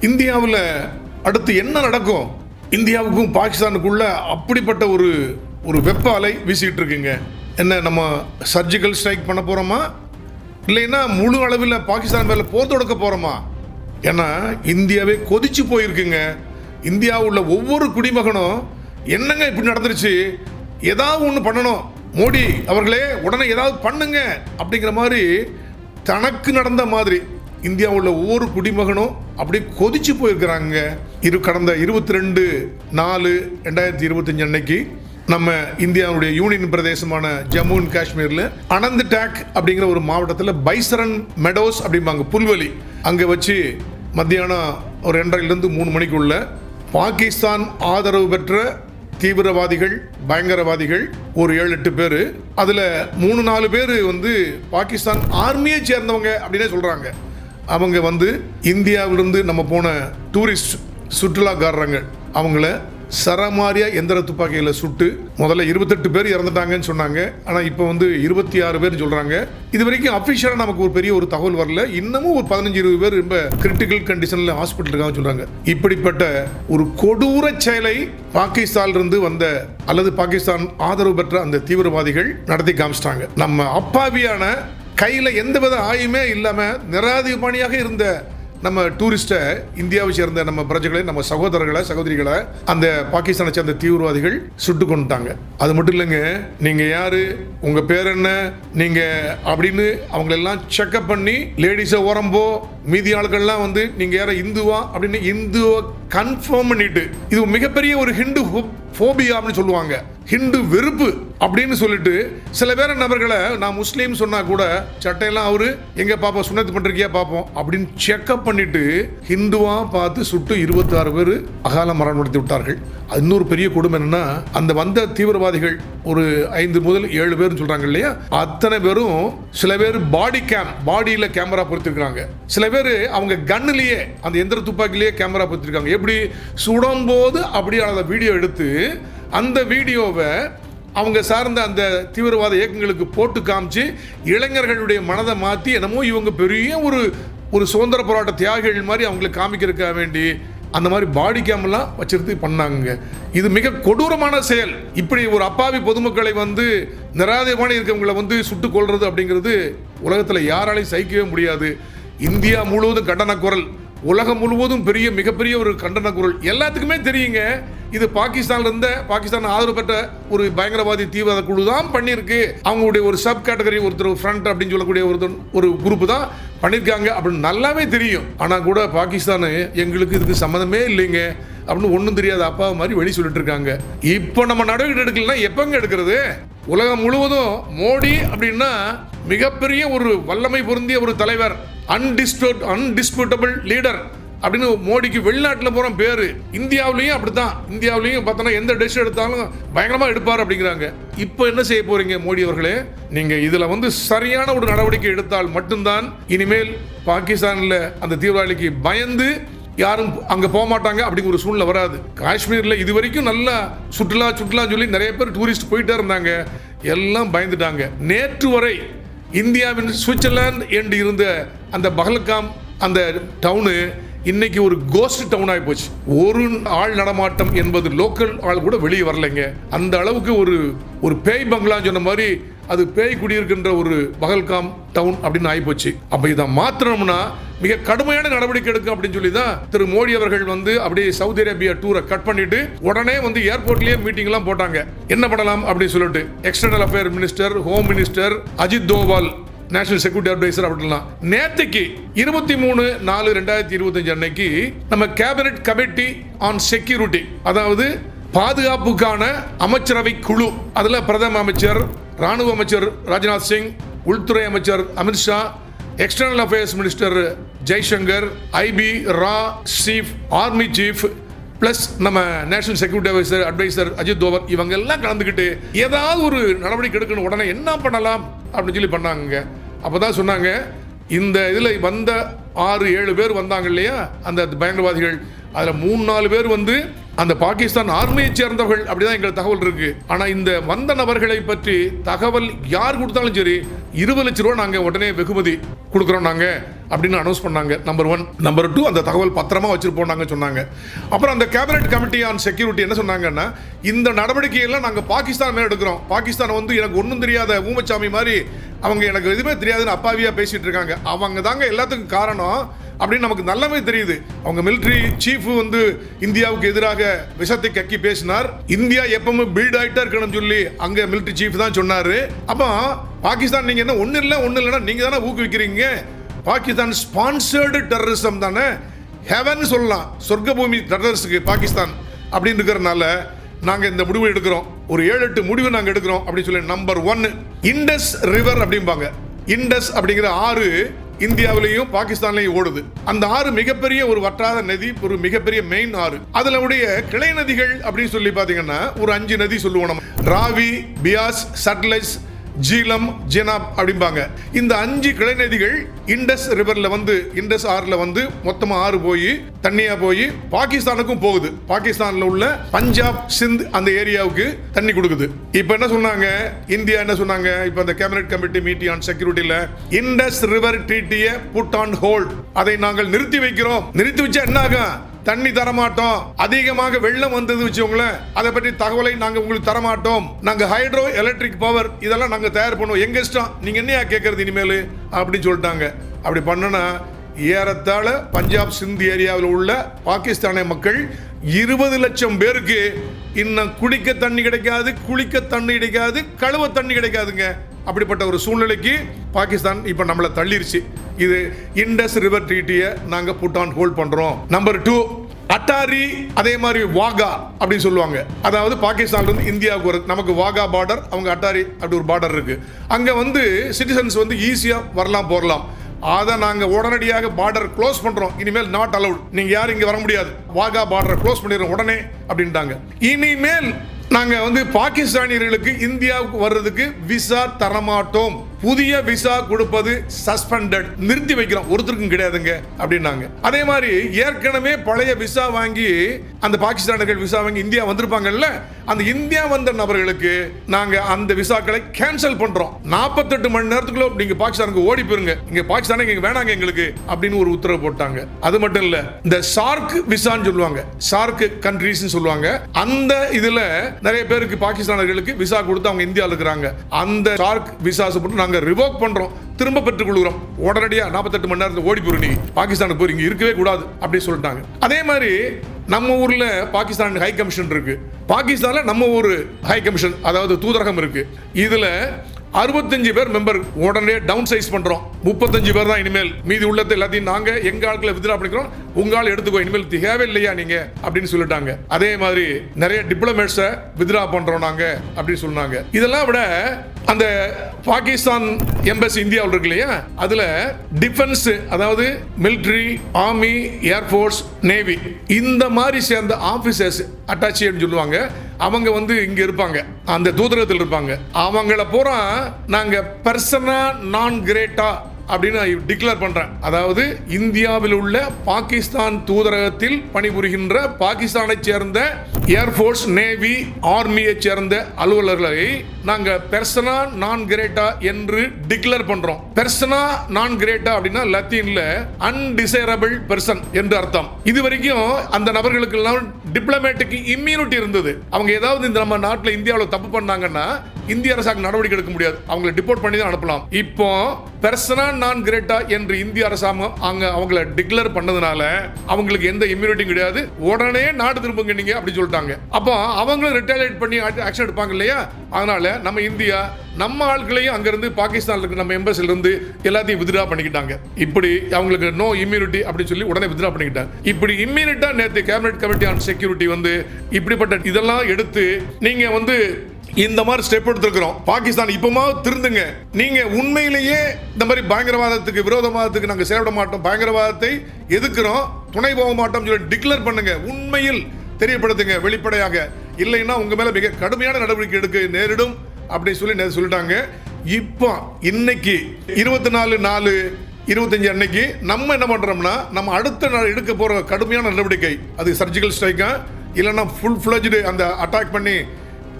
இந்தியாவில் அடுத்து என்ன நடக்கும்? இந்தியாவுக்கும் பாகிஸ்தானுக்குள்ள அப்படிப்பட்ட ஒரு ஒரு வெப்ப அலை வீசிக்கிட்டு இருக்குங்க என்ன நம்ம சர்ஜிக்கல் ஸ்ட்ரைக் பண்ண போகிறோமா இல்லைன்னா முழு அளவில் பாகிஸ்தான் மேலே போர் தொடக்க போகிறோமா ஏன்னா இந்தியாவே கொதிச்சு போயிருக்குங்க. இந்தியாவுள்ள உள்ள ஒவ்வொரு குடிமகனும் என்னங்க இப்படி நடந்துருச்சு? ஏதாவது ஒன்று பண்ணணும். மோடி அவர்களே உடனே ஏதாவது பண்ணுங்க. அப்படிங்கிற மாதிரி தனக்கு நடந்த மாதிரி இந்தியாவில் உள்ள ஒவ்வொரு குடிமகனும் அப்படியே கொதிச்சு போயிருக்கிறாங்க. இரு கடந்த இருபத்தி ரெண்டு நாலு ரெண்டாயிரத்தி இருபத்தஞ்சு அன்னைக்கு நம்ம இந்தியாவுடைய யூனியன் பிரதேசமான ஜம்மு அண்ட் காஷ்மீரில் அனந்த் டேக் அப்படிங்கிற ஒரு மாவட்டத்தில் பைசரன் மெடோஸ் அப்படிம்பாங்க புல்வெளி அங்கே வச்சு மத்தியானம் ஒரு ரெண்டரைலேருந்து மூணு மணிக்குள்ள பாகிஸ்தான் ஆதரவு பெற்ற தீவிரவாதிகள் பயங்கரவாதிகள் ஒரு ஏழு எட்டு பேர். அதில் மூணு நாலு பேர் வந்து பாகிஸ்தான் ஆர்மியை சேர்ந்தவங்க அப்படின்னே சொல்கிறாங்க அவங்க வந்து இந்தியாவிலிருந்து நம்ம போன டூரிஸ்ட் சுற்றுலாக்காரங்க. அவங்கள சரமாரியா எந்திர துப்பாக்கியில் சுட்டு முதல்ல இருபத்தெட்டு பேர் இறந்துட்டாங்கன்னு சொன்னாங்க. ஆனால் இப்போ வந்து இருபத்தி ஆறு பேர் சொல்கிறாங்க இது வரைக்கும் அஃபிஷியலாக நமக்கு ஒரு பெரிய ஒரு தகவல் வரல. இன்னமும் ஒரு பதினஞ்சு இருபது பேர் ரொம்ப கிரிட்டிக்கல் கண்டிஷனில் ஹாஸ்பிட்டல் இருக்காங்க சொல்கிறாங்க இப்படிப்பட்ட ஒரு கொடூர செயலை பாகிஸ்தானிலிருந்து வந்த அல்லது பாகிஸ்தான் ஆதரவு பெற்ற அந்த தீவிரவாதிகள் நடத்தி காமிச்சிட்டாங்க. நம்ம அப்பாவியான கையில் எந்தவித ஆயுமே இல்லாமல் நிராதிபணியாக இருந்த நம்ம டூரிஸ்ட்டை இந்தியாவை சேர்ந்த நம்ம பிரஜைகளை நம்ம சகோதரர்களை சகோதரிகளை அந்த பாகிஸ்தானை சேர்ந்த தீவிரவாதிகள் சுட்டு கொண்டுட்டாங்க அது மட்டும் இல்லைங்க நீங்கள் யார் உங்கள் பேர் என்ன நீங்கள் அப்படின்னு அவங்களெல்லாம் செக்அப் பண்ணி லேடிஸை உரம்போ மீதி ஆட்கள்லாம் வந்து நீங்கள் யார இந்துவா அப்படின்னு இந்துவை கன்ஃபார்ம் பண்ணிட்டு இது மிகப்பெரிய ஒரு ஹிந்து ஃபோபியா அப்படின்னு சொல்லுவாங்க. ஹிந்து வெறுப்பு அப்படின்னு சொல்லிட்டு சில பேர் நபர்களை நான் முஸ்லீம் சொன்னா கூட சட்டையெல்லாம் அவரு எங்க பாப்பா சுண்ணத்து பண்றீங்க பார்ப்போம் அப்படின்னு செக்அப் பண்ணிட்டு ஹிந்துவா பார்த்து சுட்டு இருபத்தாறு பேர் அகால மரணம் நடத்தி விட்டார்கள். அது இன்னொரு பெரிய கொடுமை என்னன்னா அந்த வந்த தீவிரவாதிகள் ஒரு ஐந்து முதல் ஏழு பேர் சொல்றாங்க இல்லையா? அத்தனை பேரும் சில பேர் பாடி கேம் பாடியில கேமரா பொறுத்திருக்காங்க சில பேர் அவங்க கன்னுலயே அந்த எந்திர துப்பாக்கிலேயே கேமரா பொறுத்திருக்காங்க எப்படி? சுடும் போது அப்படியே வீடியோ எடுத்து அந்த வீடியோவை அவங்க சார்ந்த அந்த தீவிரவாத இயக்கங்களுக்கு போட்டு காமிச்சு இளைஞர்களுடைய மனதை மாற்றி என்னமோ இவங்க பெரிய ஒரு ஒரு சுதந்திர போராட்ட தியாகிகள் மாதிரி அவங்களை காமிக்கிறதுக்காக வேண்டி அந்த மாதிரி பாடி கேம்லாம் வச்சிருந்து பண்ணாங்க இது மிக கொடூரமான செயல். இப்படி ஒரு அப்பாவி பொதுமக்களை வந்து நிராதயமான இருக்கவங்களை வந்து சுட்டு கொள்றது அப்படிங்கிறது உலகத்தில் யாராலையும் சகிக்கவே முடியாது. இந்தியா முழுவதும் கண்டன குரல் உலகம் முழுவதும் பெரிய மிகப்பெரிய ஒரு கண்டன குரல் எல்லாத்துக்குமே தெரியுங்க. இது பாகிஸ்தான்ல இருந்த பாகிஸ்தான் ஆதரவு பெற்ற ஒரு பயங்கரவாதி தீவிரவாத குழு தான் பண்ணியிருக்கு. அவங்களுடைய ஒரு சப் கேட்டகரி ஒருத்தர் ஃப்ரண்ட் அப்படின்னு சொல்லக்கூடிய ஒருத்தர் ஒரு குரூப் தான் பண்ணியிருக்காங்க அப்படின்னு நல்லாவே தெரியும். ஆனால் கூட பாகிஸ்தான் எங்களுக்கு இதுக்கு சம்மந்தமே இல்லைங்க அப்படின்னு ஒன்றும் தெரியாத அப்பா மாதிரி வெளி சொல்லிட்டு இருக்காங்க. இப்போ நம்ம நடவடிக்கை எடுக்கலன்னா எப்பங்க எடுக்கிறது? உலகம் முழுவதும் மோடி அப்படின்னா மிகப்பெரிய ஒரு வல்லமை பொருந்திய ஒரு தலைவர். அன்டிஸ்பியூட் அன்டிஸ்பியூட்டபிள் லீடர் அப்படின்னு மோடிக்கு வெளிநாட்டில் போகிற பேர். இந்தியாவிலையும் அப்படித்தான். இந்தியாவிலையும் பார்த்தோன்னா எந்த டிஷ் எடுத்தாலும் பயங்கரமாக எடுப்பார் அப்படிங்கிறாங்க. இப்போ என்ன செய்ய போறீங்க மோடி அவர்களே? நீங்கள் இதில் வந்து சரியான ஒரு நடவடிக்கை எடுத்தால் மட்டும்தான் இனிமேல் பாகிஸ்தானில் அந்த தீவிரவாதிக்கு பயந்து யாரும் அங்கே போக மாட்டாங்க அப்படிங்கிற ஒரு சூழ்நிலை வராது. காஷ்மீரில் இது வரைக்கும் நல்லா சுற்றுலா சுற்றுலா சொல்லி நிறைய பேர் டூரிஸ்ட் போயிட்டே இருந்தாங்க. எல்லாம் பயந்துட்டாங்க. நேற்று வரை இந்தியாவின் சுவிட்சர்லாந்து என்று இருந்த அந்த பகல்காம் அந்த டவுனு இன்னைக்கு ஒரு கோஸ்ட் டவுன் ஆகி போச்சு. ஒரு ஆள் நடமாட்டம் என்பது லோக்கல் ஆள் கூட வெளியே வரலைங்க. அந்த அளவுக்கு ஒரு ஒரு பேய் பங்களான்னு சொன்ன மாதிரி அது பேய் குடியிருக்கின்ற ஒரு பகல்காம் டவுன் அப்படின்னு ஆகிப்போச்சு அப்போ இதை மாற்றணும்னா மிக கடுமையான நடவடிக்கை எடுக்கும் அப்படின்னு சொல்லி தான் திரு மோடி அவர்கள் வந்து அப்படியே சவுதி அரேபியா டூரை கட் பண்ணிட்டு உடனே வந்து ஏர்போர்ட்லயே மீட்டிங் எல்லாம் போட்டாங்க. என்ன பண்ணலாம் அப்படின்னு சொல்லிட்டு external affair minister home minister Ajit Doval national security adviser அப்படிலாம் நேற்றுக்கு இருபத்தி மூணு நாலு ரெண்டாயிரத்தி இருபத்தஞ்சு அன்னைக்கு நம்ம கேபினட் கமிட்டி ஆன் செக்யூரிட்டி அதாவது பாதுகாப்புக்கான அமைச்சரவை குழு அதில் பிரதம அமைச்சர் ராணுவ அமைச்சர் ராஜ்நாத் சிங் உள்துறை அமைச்சர் Amit Shah external affairs minister Jaishankar IB ரா சீஃப் ஆர்மி சீஃப் ப்ளஸ் நம்ம national security adviser adviser Ajit Doval இவங்க எல்லாம் கலந்துக்கிட்டு ஏதாவது ஒரு நடவடிக்கை எடுக்கணும் உடனே என்ன பண்ணலாம் அப்படின்னு சொல்லி பண்ணாங்க அப்போ தான் சொன்னாங்க இந்த இதில் வந்த ஆறு ஏழு பேர் வந்தாங்க இல்லையா? அந்த பயங்கரவாதிகள். அதில் மூணு நாலு பேர் வந்து அந்த பாகிஸ்தான் ஆர்மியை சேர்ந்தவர்கள் அப்படிதான் எங்களுக்கு தகவல் இருக்கு. ஆனா இந்த வந்த நபர்களை பற்றி தகவல் யார் கொடுத்தாலும் சரி இருபது லட்ச ரூபா நாங்க உடனே வெகுமதி கொடுக்குறோம் நாங்க. அப்படின்னு அனௌன்ஸ் பண்ணாங்க. நம்பர் ஒன் நம்பர் டூ அந்த தகவல் பத்திரமா வச்சிருப்போம் சொன்னாங்க. அப்புறம் அந்த கேபினட் கமிட்டி ஆன் செக்யூரிட்டி என்ன சொன்னாங்கன்னா இந்த நடவடிக்கையெல்லாம் நாங்கள் பாகிஸ்தான் மேல எடுக்கிறோம். பாகிஸ்தான் வந்து எனக்கு ஒன்றும் தெரியாத ஊமச்சாமி மாதிரி அவங்க எனக்கு எதுவுமே தெரியாதுன்னு அப்பாவியா பேசிட்டு இருக்காங்க. அவங்க தாங்க எல்லாத்துக்கும் காரணம் அப்படின்னு நமக்கு நல்லாவே தெரியுது. அவங்க மிலிட்ரி சீஃப் வந்து இந்தியாவுக்கு எதிராக விஷத்தை கக்கி பேசினார். இந்தியா எப்பவுமே பில்ட் ஆயிட்டா இருக்கணும்னு சொல்லி அங்க மிலிட்ரி சீஃப் தான் சொன்னாரு. அப்போ பாகிஸ்தான் நீங்க என்ன ஒண்ணு இல்ல ஒண்ணு இல்லைன்னா நீங்க தானே ஊக்குவிக்கிறீங்க? பாகிஸ்தான் ஸ்பான்சர்டு டெரரிசம் தானே? ஹெவன் சொல்லலாம். சொர்க்க பூமி டெரரிஸ்க்கு பாகிஸ்தான் அப்படின்னு இருக்கிறனால நாங்கள் இந்த முடிவு எடுக்கிறோம். ஒரு ஏழு எட்டு முடிவு நாங்கள் எடுக்கிறோம் அப்படின்னு சொல்லி நம்பர் ஒன் இண்டஸ் ரிவர் அப்படிம்பாங்க. இண்டஸ் அப்படிங்கிற ஆறு இந்தியாவிலையும் பாகிஸ்தான்லையும் ஓடுது. அந்த ஆறு மிகப்பெரிய ஒரு வற்றாத நதி ஒரு மிகப்பெரிய மெயின் ஆறு. அதுல உடைய கிளை நதிகள் அப்படின்னு சொல்லி பாத்தீங்கன்னா ஒரு அஞ்சு நதி சொல்லுவோம் நம்ம. ராவி பியாஸ் சட்லஜ் ஜீலம் ஜெனாப் அப்படிம்பாங்க. இந்த அஞ்சு கிளை நதிகள் இண்டஸ் ரிவர்ல வந்து இண்டஸ் ஆறுல வந்து மொத்தமா ஆறு போய் தண்ணியா போய் பாகிஸ்தானுக்கும் போகுது. பாகிஸ்தான்ல உள்ள பஞ்சாப் சிந்த் அந்த ஏரியாவுக்கு தண்ணி கொடுக்குது. இப்போ என்ன சொன்னாங்க? இந்தியா என்ன சொன்னாங்க? இப்போ அந்த கேபினட் கமிட்டி மீட்டிங் ஆன் செக்யூரிட்டியில இண்டஸ் ரிவர் ட்ரீட்டியை புட் ஆன் ஹோல்ட். அதை நாங்கள் நிறுத்தி வைக்கிறோம். நிறுத்தி வச்சா என்ன ஆகும்? தண்ணி தரமாட்டோம். அதிகமாக வெள்ளம் வந்தது வச்சுக்கோங்களேன். அதை பற்றி தகவலை நாங்கள் உங்களுக்கு தரமாட்டோம். நாங்கள் ஹைட்ரோ எலக்ட்ரிக் பவர் இதெல்லாம் நாங்கள் தயார் பண்ணுவோம். எங்கள் இஷ்டம்? நீங்கள் என்னையா கேட்கறது இனிமேல்? அப்படின்னு சொல்லிட்டாங்க. அப்படி பண்ணனா ஏறத்தாழ பஞ்சாப் சிந்து ஏரியாவில் உள்ள பாகிஸ்தானிய மக்கள் இருபது லட்சம் பேருக்கு இன்னும் குடிக்க தண்ணி கிடைக்காது குளிக்க தண்ணி கிடைக்காது கழுவ தண்ணி கிடைக்காதுங்க. அப்படிப்பட்ட ஒரு சூழ்நிலைக்கு பாகிஸ்தான் இப்போ நம்மளை தள்ளிருச்சு. இது இண்டஸ் ரிவர் ட்ரீட்டியை நாங்கள் புட் ஆன் ஹோல்ட் பண்ணுறோம் நம்பர் டூ அட்டாரி அதே மாதிரி வாகா அப்படின்னு சொல்லுவாங்க. அதாவது பாகிஸ்தான்ல இருந்து இந்தியாவுக்கு ஒரு நமக்கு வாகா பார்டர் அவங்க அட்டாரி அப்படி ஒரு பார்டர் இருக்கு. அங்க வந்து சிட்டிசன்ஸ் வந்து ஈஸியா வரலாம் போகலாம் அதை நாங்க உடனடியாக பார்டர் க்ளோஸ் பண்றோம். இனிமேல் நாட் அலவுட் நீங்க யாரும் இங்க வர முடியாது. வாகா பார்டரை க்ளோஸ் பண்ணிடுறோம் உடனே அப்படின்ட்டாங்க. இனிமேல் நாங்கள் வந்து பாகிஸ்தானியர்களுக்கு இந்தியாவுக்கு வர்றதுக்கு விசா தரமாட்டோம். புதிய விசா கொடுப்பது சஸ்பெண்டட் நிறுத்தி வைக்கிறோம் ஒருத்தருக்கும் கிடையாதுங்க அப்படின்னாங்க. அதே மாதிரி ஏற்கனவே பழைய விசா வாங்கி அந்த பாகிஸ்தானர்கள் விசா வாங்கி இந்தியா வந்திருப்பாங்கல்ல அந்த இந்தியா வந்த நபர்களுக்கு நாங்க அந்த விசாக்களை கேன்சல் பண்றோம். நாற்பத்தெட்டு மணி நேரத்துக்குள்ள நீங்க பாகிஸ்தானுக்கு ஓடி போயிருங்க. இங்க பாகிஸ்தானுக்கு இங்க வேணாங்க எங்களுக்கு அப்படின்னு ஒரு உத்தரவு போட்டாங்க. அது மட்டும் இல்ல இந்த சார்க் விசான்னு சொல்லுவாங்க. சார்க் கண்ட்ரிஸ் சொல்லுவாங்க. அந்த இதுல நிறைய பேருக்கு பாகிஸ்தானர்களுக்கு விசா கொடுத்து அவங்க இந்தியாவில் இருக்கிறாங்க. அந்த சார்க் விசாஸ் மட்டும் நாங்கள் ரிவோக் பண்றோம். திரும்ப பெற்றுக் கொள்கிறோம். உடனடியா நாற்பத்தெட்டு மணி நேரத்தில் ஓடி போயிரு நீ பாகிஸ்தானுக்கு போய் இங்கே இருக்கவே கூடாது அப்படின்னு சொல்லிட்டாங்க. அதே மாதிரி நம்ம ஊரில் பாகிஸ்தான் ஹை கமிஷன் இருக்கு. பாகிஸ்தானில் நம்ம ஊர் ஹை கமிஷன் அதாவது தூதரகம் இருக்கு. இதுல அறுபத்தஞ்சு பேர் மெம்பர் உடனே டவுன் சைஸ் பண்றோம். முப்பத்தஞ்சு பேர் தான் இனிமேல். மீதி உள்ளத்தை எல்லாத்தையும் நாங்க எங்க ஆட்களை வித்ரா பண்ணிக்கிறோம். உங்க ஆள் எடுத்துக்கோ இனிமேல் தேவை இல்லையா நீங்க? அப்படின்னு சொல்லிட்டாங்க. அதே மாதிரி நிறைய டிப்ளமேட்ஸை வித்ரா பண்றோம் நாங்க அப்படின்னு சொன்னாங்க. இதெல்லாம் விட அந்த பாகிஸ்தான் எம்பசி இந்தியாவில் இருக்கு இல்லையா? அதுல டிஃபென்ஸ் அதாவது மிலிட்ரி ஆர்மி ஏர்ஃபோர்ஸ் நேவி இந்த மாதிரி சேர்ந்த ஆபீசர்ஸ் அப்படின்னு சொல்லுவாங்க. அவங்க வந்து இங்க இருப்பாங்க. அந்த தூதரகத்தில் இருப்பாங்க. அவங்கள பூரா நாங்க பர்சனா நான் கிரேட்டா அப்படின்னு டிக்ளேர் பண்றேன். அதாவது இந்தியாவில் உள்ள பாகிஸ்தான் தூதரகத்தில் பணிபுரிகின்ற பாகிஸ்தானை சேர்ந்த ஏர்ஃபோர்ஸ் நேவி ஆர்மியை சேர்ந்த அலுவலர்களை நாங்க பெர்சனா நான் கிரேட்டா என்று டிக்ளேர் பண்றோம். பெர்சனா நான் கிரேட்டா அப்படின்னா லத்தீன்ல அன்டிசைரபிள் பெர்சன் என்று அர்த்தம். இது வரைக்கும் அந்த நபர்களுக்கு எல்லாம் டிப்ளமேட்டுக்கு இம்யூனிட்டி இருந்தது. அவங்க ஏதாவது இந்த நம்ம நாட்டில் இந்தியாவில் தப்பு பண்ணாங்கன்னா இந்திய அரசாங்கம் நடவடிக்கை எடுக்க முடியாது. அவங்களை டிபோர்ட் பண்ணி தான் அனுப்பலாம். இப்போ பெர்சனா நான் கிரேட்டா என்று இந்திய அரசாங்கம் அங்க அவங்கள டிக்ளேர் பண்ணதுனால அவங்களுக்கு எந்த இம்யூனிட்டியும் கிடையாது. உடனே நாடு திரும்புங்க நீங்க அப்படி சொல்லிட்டாங்க. அப்போ அவங்களும் ரிட்டாலியேட் பண்ணி ஆக்ஷன் எடுப்பாங்க இல்லையா? அதனால நம்ம இந்தியா நம்ம ஆட்களையும் அங்கிருந்து பாகிஸ்தான்ல இருக்க நம்ம எம்பசில இருந்து எல்லாத்தையும் வித்ரா பண்ணிக்கிட்டாங்க. இப்படி அவங்களுக்கு நோ இம்யூனிட்டி அப்படின்னு சொல்லி உடனே வித்ரா பண்ணிக்கிட்டாங்க. இப்படி இம்யூனிட்டா நேற்று கேபினெட் கமிட்டி ஆன் செக்யூரிட்டி வந்து இப்படிப்பட்ட இதெல்லாம் எடுத்து நீங்க வந்து இந்த மாதிரி ஸ்டெப் எடுத்திருக்கிறோம். பாகிஸ்தான் இப்பமாவது திருந்துங்க. நீங்க உண்மையிலேயே இந்த மாதிரி பயங்கரவாதத்துக்கு விரோதவாதத்துக்கு நாங்கள் செயல்பட மாட்டோம். பயங்கரவாதத்தை எதுக்குறோம் துணை போக மாட்டோம் சொல்லி டிக்ளேர் பண்ணுங்க. உண்மையில் தெரியப்படுத்துங்க வெளிப்படையாக. இல்லைன்னா உங்க மேல மிக கடுமையான நடவடிக்கை எடுக்க நேரிடும் அப்படின்னு சொல்லி சொல்லிட்டாங்க. இப்போ இன்னைக்கு இருபத்தி நாலு நாலு இருபத்தஞ்சு அன்னைக்கு நம்ம என்ன பண்ணுறோம்னா நம்ம அடுத்த நாள் எடுக்க போகிற கடுமையான நடவடிக்கை. அது சர்ஜிக்கல் ஸ்ட்ரைக்கா இல்லைன்னா ஃபுல் ஃப்ளஜ்டு அந்த அட்டாக் பண்ணி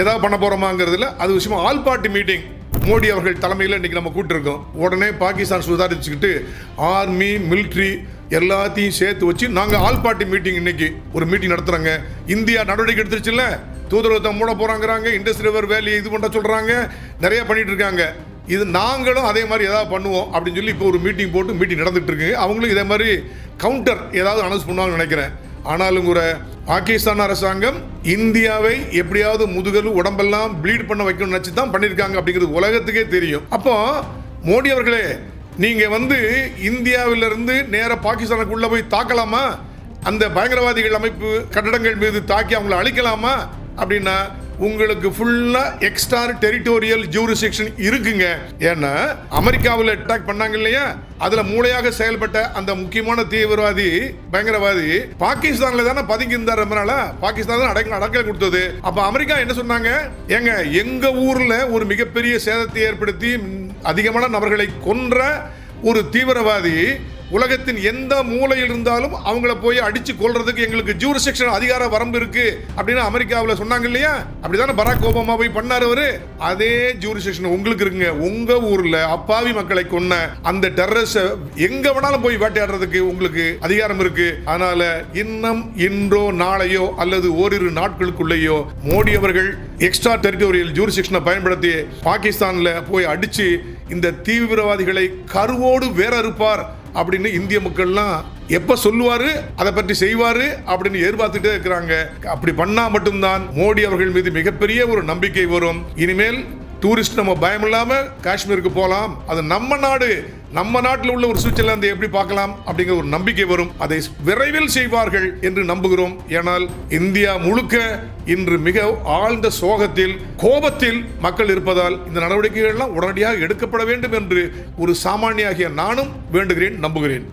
ஏதாவது பண்ண போறோமாங்கிறதுல அது விஷயமா ஆல் பார்ட்டி மீட்டிங். மோடி அவர்கள் தலைமையில் இன்றைக்கி நம்ம கூட்டிருக்கோம். உடனே பாகிஸ்தான் சுதாரிச்சுக்கிட்டு ஆர்மி மிலிட்ரி எல்லாத்தையும் சேர்த்து வச்சு நாங்கள் ஆல் பார்ட்டி மீட்டிங் இன்னைக்கு ஒரு மீட்டிங் நடத்துறோங்க. இந்தியா நடவடிக்கை எடுத்துருச்சுல்ல? தூதரகத்தை மூட போகிறாங்கிறாங்க இண்டஸ்ட்ரி ரிவர் வேலையை இது பண்ண சொல்கிறாங்க நிறைய பண்ணிட்டு இருக்காங்க. இது நாங்களும் அதே மாதிரி ஏதாவது பண்ணுவோம் அப்படின்னு சொல்லி இப்போ ஒரு மீட்டிங் போட்டு மீட்டிங் நடந்துகிட்டு இருக்கு. அவங்களும் இதே மாதிரி கவுண்டர் ஏதாவது அனௌன்ஸ் பண்ணுவாங்கன்னு நினைக்கிறேன். ஆனாலும் கூட பாகிஸ்தான் அரசாங்கம் இந்தியாவை எப்படியாவது முதுகல் உடம்பெல்லாம் ப்ளீட் பண்ண வைக்கணும்னு நினச்சி தான் பண்ணியிருக்காங்க அப்படிங்கிறது உலகத்துக்கே தெரியும். அப்போ மோடி அவர்களே நீங்கள் வந்து இந்தியாவிலிருந்து நேராக பாகிஸ்தானுக்குள்ளே போய் தாக்கலாமா? அந்த பயங்கரவாதிகள் அமைப்பு கட்டடங்கள் மீது தாக்கி அவங்களை அழிக்கலாமா? அப்படின்னா உங்களுக்கு ஃபுல்லா எக்ஸ்ட்ரா டெரிட்டோரியல் ஜூரிசெக்ஷன் இருக்குங்க. ஏன்னா அமெரிக்காவில் அட்டாக் பண்ணாங்க இல்லையா? அதுல மூளையாக செயல்பட்ட அந்த முக்கியமான தீவிரவாதி பயங்கரவாதி பாகிஸ்தான்ல தானே பதுங்கி இருந்தார் ரொம்ப நாளா? பாகிஸ்தான் தான் அடக்க அடக்கல் கொடுத்தது. அப்ப அமெரிக்கா என்ன சொன்னாங்க? ஏங்க எங்க ஊர்ல ஒரு மிகப்பெரிய சேதத்தை ஏற்படுத்தி அதிகமான நபர்களை கொன்ற ஒரு தீவிரவாதி உலகத்தின் எந்த மூலையில் இருந்தாலும் அவங்கள போய் அடிச்சு கொள்றதுக்கு எங்களுக்கு ஜூரிசெக்ஷன் அதிகார வரம்பு இருக்கு அப்படின்னு அமெரிக்காவில் சொன்னாங்க இல்லையா? அப்படிதானே பராக் ஒபாமா போய் பண்ணாரு அவரு. அதே ஜூரிசெக்ஷன் உங்களுக்கு இருக்குங்க. உங்க ஊர்ல அப்பாவி மக்களை கொன்ன அந்த டெரரிஸ்ட எங்க வேணாலும் போய் வேட்டையாடுறதுக்கு உங்களுக்கு அதிகாரம் இருக்கு. அதனால இன்னும் இன்றோ நாளையோ அல்லது ஓரிரு நாட்களுக்குள்ளேயோ மோடி அவர்கள் எக்ஸ்ட்ரா டெரிட்டோரியல் ஜூரிசெக்ஷனை பயன்படுத்தி பாகிஸ்தான்ல போய் அடிச்சு இந்த தீவிரவாதிகளை கருவோடு வேற இருப்பார் அப்படின்னு இந்திய மக்கள்லாம் எப்ப சொல்லுவாரு? அதை பற்றி செய்வாரு? அப்படின்னு எதிர்பார்த்துட்டே இருக்கிறாங்க. அப்படி பண்ணா மட்டும்தான் மோடி அவர்கள் மீது மிகப்பெரிய ஒரு நம்பிக்கை வரும். இனிமேல் டூரிஸ்ட் நம்ம பயம் இல்லாமல் காஷ்மீருக்கு போகலாம் அது நம்ம நாடு நம்ம நாட்டில் உள்ள ஒரு சுவிட்சர்லாந்து எப்படி பார்க்கலாம் அப்படிங்கிற ஒரு நம்பிக்கை வரும். அதை விரைவில் செய்வார்கள் என்று நம்புகிறோம். ஏனால் இந்தியா முழுக்க இன்று மிக ஆழ்ந்த சோகத்தில் கோபத்தில் மக்கள் இருப்பதால் இந்த நடவடிக்கைகள்லாம் உடனடியாக எடுக்கப்பட வேண்டும் என்று ஒரு சாமானியாகிய நானும் வேண்டுகிறேன் நம்புகிறேன்.